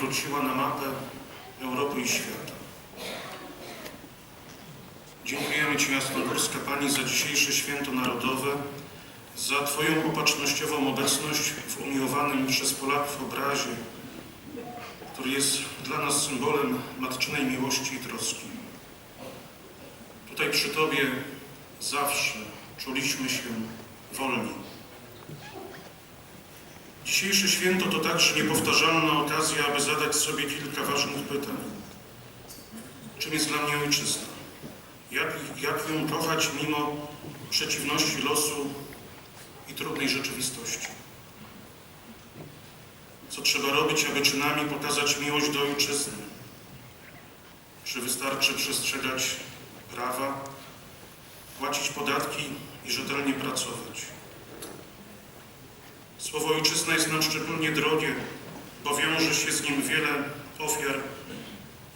wróciła na mapę Europy i świata. Dziękujemy Ci, Jasnogórska Pani, za dzisiejsze święto narodowe, za Twoją opatrznościową obecność w umiłowanym przez Polaków obrazie, który jest dla nas symbolem matczynej miłości i troski. Tutaj przy Tobie zawsze czuliśmy się wolni. Dzisiejsze święto to także niepowtarzalna okazja, aby zadać sobie kilka ważnych pytań. Czym jest dla mnie ojczyzna? Jak, jak ją kochać mimo przeciwności losu i trudnej rzeczywistości? Co trzeba robić, aby czynami pokazać miłość do ojczyzny? Czy wystarczy przestrzegać prawa, płacić podatki i rzetelnie pracować? Słowo ojczyzna jest nam szczególnie drogie, bo wiąże się z nim wiele ofiar,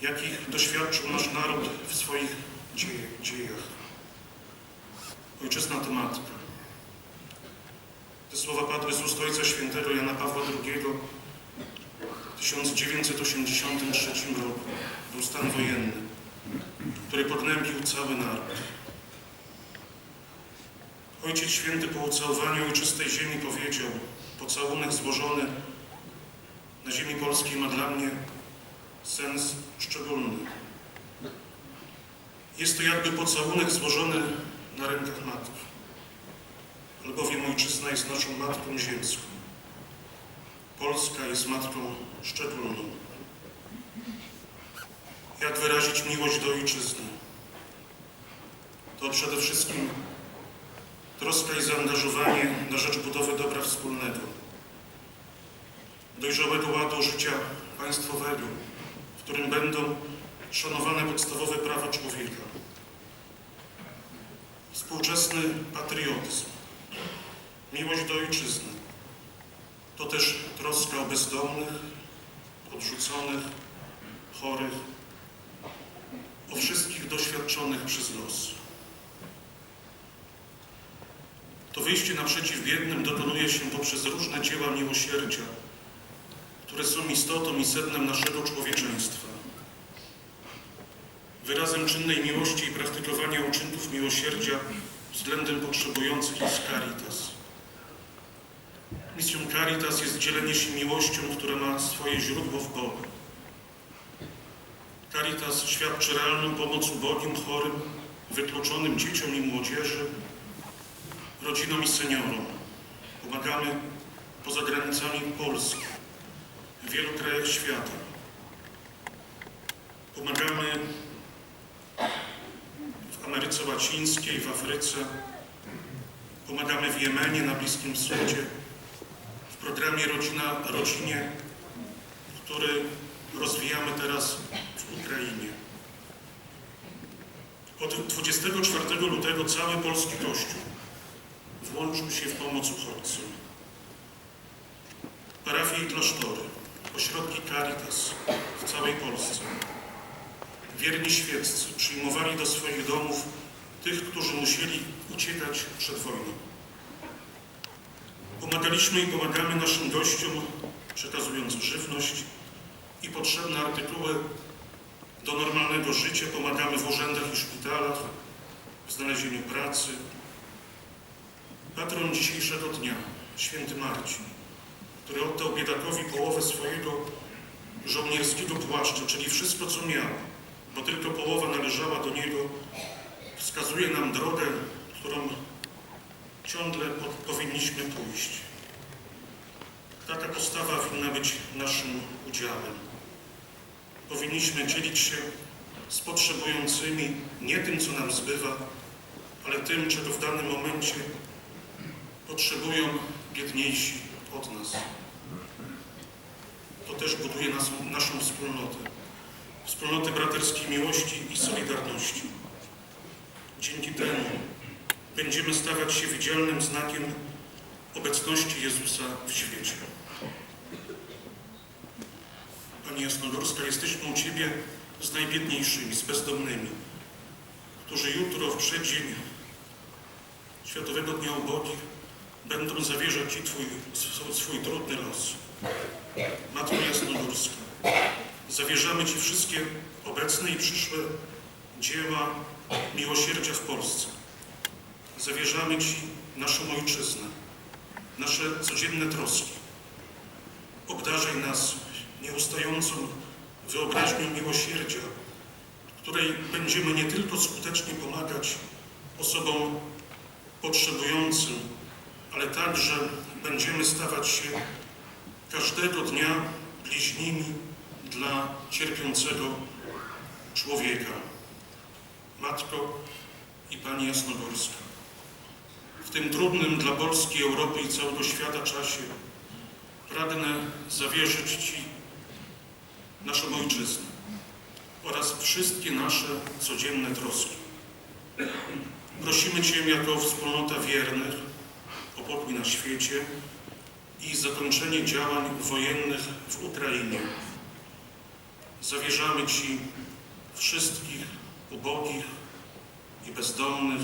jakich doświadczył nasz naród w swoich dziejach. Ojczyzna to matka. Te słowa padły z ust Ojca Świętego Jana Pawła II w 1983 roku. Był stan wojenny, który podnębił cały naród. Ojciec Święty po ucałowaniu ojczystej ziemi powiedział pocałunek złożony na ziemi polskiej ma dla mnie sens szczególny. Jest to jakby pocałunek złożony na rękach matki, albowiem ojczyzna jest naszą matką ziemską. Polska jest matką szczególną. Jak wyrazić miłość do ojczyzny? To przede wszystkim troska i zaangażowanie na rzecz budowy dobra wspólnego, dojrzałego ładu życia państwowego, w którym będą szanowane podstawowe prawa człowieka, współczesny patriotyzm, miłość do ojczyzny. To też troska o bezdomnych, odrzuconych, chorych, o wszystkich doświadczonych przez los. To wyjście naprzeciw biednym dokonuje się poprzez różne dzieła miłosierdzia, które są istotą i sednem naszego człowieczeństwa. Wyrazem czynnej miłości i praktykowania uczynków miłosierdzia względem potrzebujących jest caritas. Misją caritas jest dzielenie się miłością, która ma swoje źródło w Bogu. Caritas świadczy realną pomoc ubogim, chorym, wykluczonym dzieciom i młodzieży, rodzinom i seniorom. Pomagamy poza granicami Polski, w wielu krajach świata. Pomagamy w Ameryce Łacińskiej, w Afryce. Pomagamy w Jemenie, na Bliskim Wschodzie, w programie Rodzina Rodzinie, który rozwijamy teraz w Ukrainie. Od 24 lutego cały polski Kościół włączył się w pomoc uchodźcom. Parafie i klasztory, ośrodki Caritas w całej Polsce. Wierni świeccy przyjmowali do swoich domów tych, którzy musieli uciekać przed wojną. Pomagaliśmy i pomagamy naszym gościom, przekazując żywność i potrzebne artykuły do normalnego życia. Pomagamy w urzędach i szpitalach, w znalezieniu pracy. Patron dzisiejszego dnia, święty Marcin, który oddał biedakowi połowę swojego żołnierskiego płaszcza, czyli wszystko, co miał, bo tylko połowa należała do niego, wskazuje nam drogę, którą ciągle po- powinniśmy pójść. Taka postawa winna być naszym udziałem. Powinniśmy dzielić się z potrzebującymi nie tym, co nam zbywa, ale tym, czego w danym momencie potrzebują biedniejsi od nas. To też buduje nas, naszą wspólnotę. Wspólnotę braterskiej miłości i solidarności. Dzięki temu będzie będziemy stawać się widzialnym znakiem obecności Jezusa w świecie. Pani Jasnogórska, jesteśmy u Ciebie z najbiedniejszymi, z bezdomnymi, którzy jutro w przeddzień Światowego Dnia Ubogich będą zawierzać Ci Twój, sw- swój trudny los. Matko Jasnogórska, zawierzamy Ci wszystkie obecne i przyszłe dzieła miłosierdzia w Polsce. Zawierzamy Ci naszą Ojczyznę, nasze codzienne troski. Obdarzaj nas nieustającą wyobraźnią miłosierdzia, której będziemy nie tylko skutecznie pomagać osobom potrzebującym, ale także będziemy stawać się każdego dnia bliźnimi dla cierpiącego człowieka. Matko i Pani Jasnogórska, w tym trudnym dla Polski, Europy i całego świata czasie pragnę zawierzyć Ci naszą Ojczyznę oraz wszystkie nasze codzienne troski. Prosimy Cię jako wspólnota wiernych o pokój na świecie i zakończenie działań wojennych w Ukrainie. Zawierzamy Ci wszystkich ubogich i bezdomnych,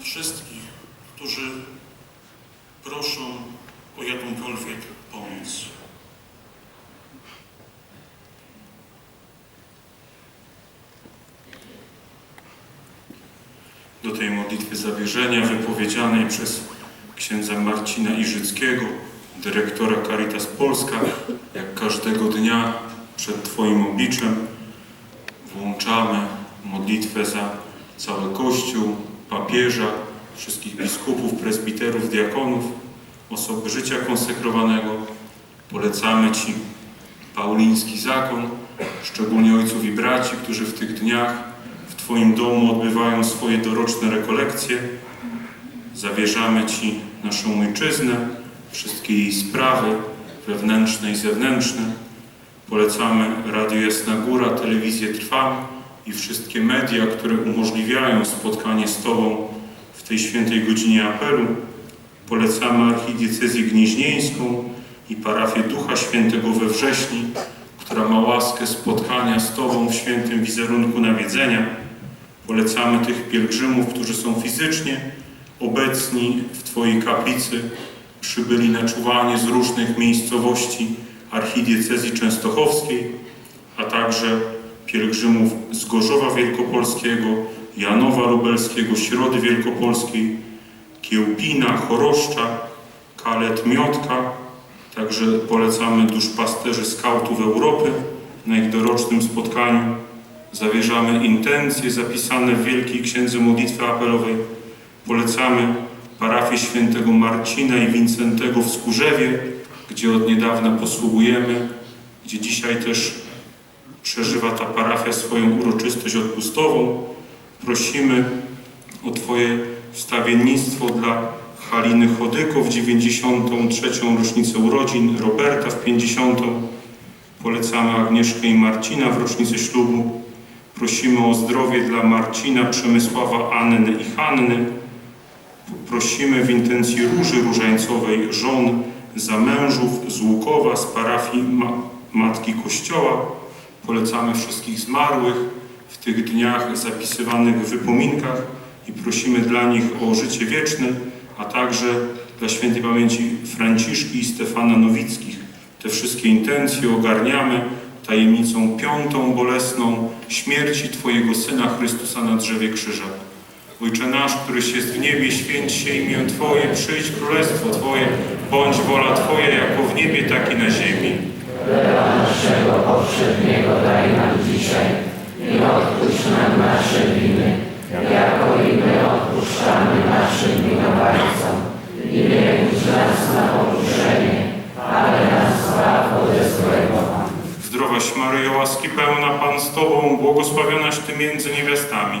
wszystkich, którzy proszą o jakąkolwiek pomoc. do tej modlitwy zawierzenia wypowiedzianej przez księdza Marcina Iżyckiego, dyrektora Caritas Polska, jak każdego dnia przed Twoim obliczem włączamy modlitwę za cały Kościół, papieża, wszystkich biskupów, prezbiterów, diakonów, osoby życia konsekrowanego. Polecamy Ci pauliński zakon, szczególnie ojców i braci, którzy w tych dniach w Twoim domu odbywają swoje doroczne rekolekcje. Zawierzamy Ci naszą ojczyznę, wszystkie jej sprawy wewnętrzne i zewnętrzne. Polecamy Radio Jasna Góra, Telewizję Trwam i wszystkie media, które umożliwiają spotkanie z Tobą w tej świętej godzinie apelu. Polecamy Archidiecezję Gnieźnieńską i parafię Ducha Świętego we Wrześni, która ma łaskę spotkania z Tobą w świętym wizerunku nawiedzenia. Polecamy tych pielgrzymów, którzy są fizycznie obecni w Twojej kaplicy, przybyli na czuwanie z różnych miejscowości archidiecezji częstochowskiej, a także pielgrzymów z Gorzowa Wielkopolskiego, Janowa Lubelskiego, Środy Wielkopolskiej, Kiełbina, Choroszcza, Kalet, Miotka. Także polecamy duszpasterzy skautów Europy na ich dorocznym spotkaniu. Zawierzamy intencje zapisane w Wielkiej Księdze Modlitwy Apelowej. Polecamy parafię świętego Marcina i Wincentego w Skórzewie, gdzie od niedawna posługujemy, gdzie dzisiaj też przeżywa ta parafia swoją uroczystość odpustową. Prosimy o Twoje wstawiennictwo dla Haliny Chodyko w 93. rocznicę urodzin, Roberta w 50. Polecamy Agnieszkę i Marcina w rocznicę ślubu. Prosimy o zdrowie dla Marcina, Przemysława, Anny i Hanny. Prosimy w intencji Róży Różańcowej żon za mężów z Łukowa, z parafii Ma Matki Kościoła. Polecamy wszystkich zmarłych w tych dniach zapisywanych w wypominkach i prosimy dla nich o życie wieczne, a także dla świętej pamięci Franciszki i Stefana Nowickich. Te wszystkie intencje ogarniamy tajemnicą piątą, bolesną śmierci Twojego Syna Chrystusa na drzewie krzyża. Ojcze nasz, któryś jest w niebie, święć się imię Twoje, przyjdź królestwo Twoje, bądź wola Twoja jako w niebie, tak i na ziemi. Chleba naszego powszedniego daj nam dzisiaj i odpuść nam nasze winy, jako i my odpuszczamy naszym winowajcom. I nie wódź nas na pokuszenie, ale nas zbaw ode złego. Zdrowaś Maryjo, łaski pełna Pan z Tobą, błogosławionaś Ty między niewiastami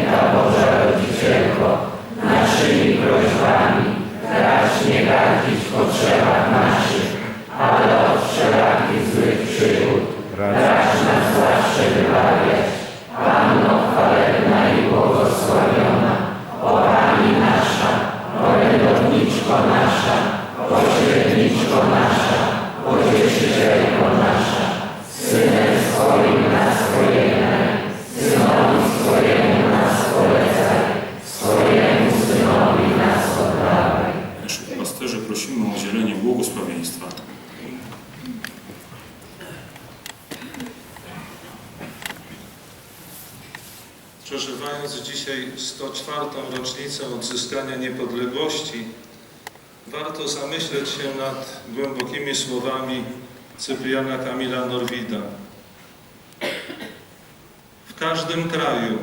naszymi prośbami, nie gardzić w potrzebach naszych, ale od wszelakich złych przygód, niepodległości, warto zamyśleć się nad głębokimi słowami Cypriana Kamila Norwida. W każdym kraju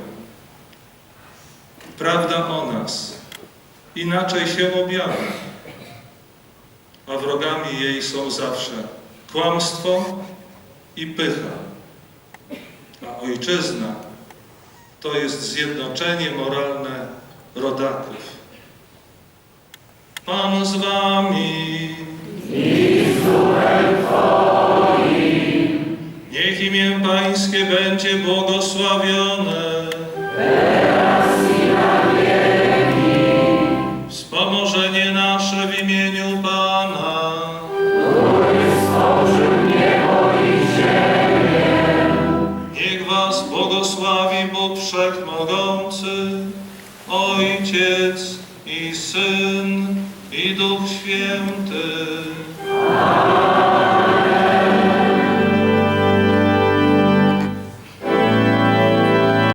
prawda o nas inaczej się objawia, a wrogami jej są zawsze kłamstwo i pycha, a ojczyzna to jest zjednoczenie moralne rodaków. Pan z wami. Niech imię Pańskie będzie błogosławione.